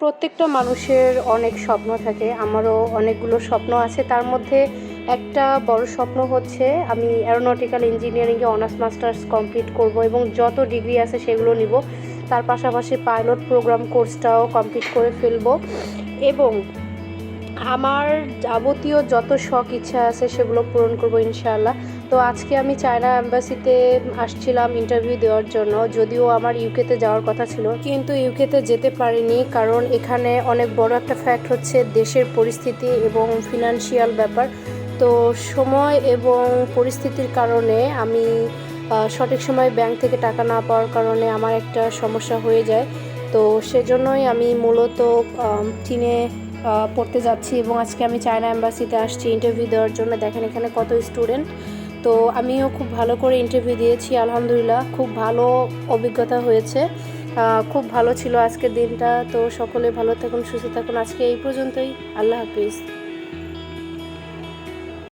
প্রত্যেকটা মানুষের অনেক স্বপ্ন থাকে, আমারও অনেকগুলো স্বপ্ন আছে। তার মধ্যে একটা বড় স্বপ্ন হচ্ছে, আমি অ্যারোনটিক্যাল ইঞ্জিনিয়ারিংয়ে অনার্স মাস্টার্স কমপ্লিট করব এবং যত ডিগ্রি আছে সেগুলো নিব। তার পাশাপাশি পাইলট প্রোগ্রাম কোর্সটাও কমপ্লিট করে ফেলব। এবং আমার যাবতীয় যত শখ, ইচ্ছা আছে সেগুলো পূরণ করব ইনশাআল্লাহ। তো আজকে আমি চায়না অ্যাম্বাসিতে আসছিলাম ইন্টারভিউ দেওয়ার জন্য। যদিও আমার ইউকেতে যাওয়ার কথা ছিল, কিন্তু ইউকেতে যেতে পারিনি কারণ এখানে অনেক বড় একটা ফ্যাক্ট হচ্ছে দেশের পরিস্থিতি এবং ফিনান্সিয়াল ব্যাপার। তো সময় এবং পরিস্থিতির কারণে আমি সঠিক সময় ব্যাংক থেকে টাকা না পাওয়ার কারণে আমার একটা সমস্যা হয়ে যায়। তো সেজন্যই আমি মূলত চীনে পড়তে যাচ্ছি এবং আজকে আমি চায়না অ্যাম্বাসিতে আসছি ইন্টারভিউ দেওয়ার জন্য। দেখেন এখানে কত স্টুডেন্ট তো আমিও খুব ভালো করে ইন্টারভিউ দিয়েছি, আলহামদুলিল্লাহ। খুব ভালো অভিজ্ঞতা হয়েছে। খুব ভালো ছিল আজকের দিনটা। তো সকলে ভালো থাকুন, সুস্থ থাকুন। আজকে এই পর্যন্তই। আল্লাহ হাফিজ।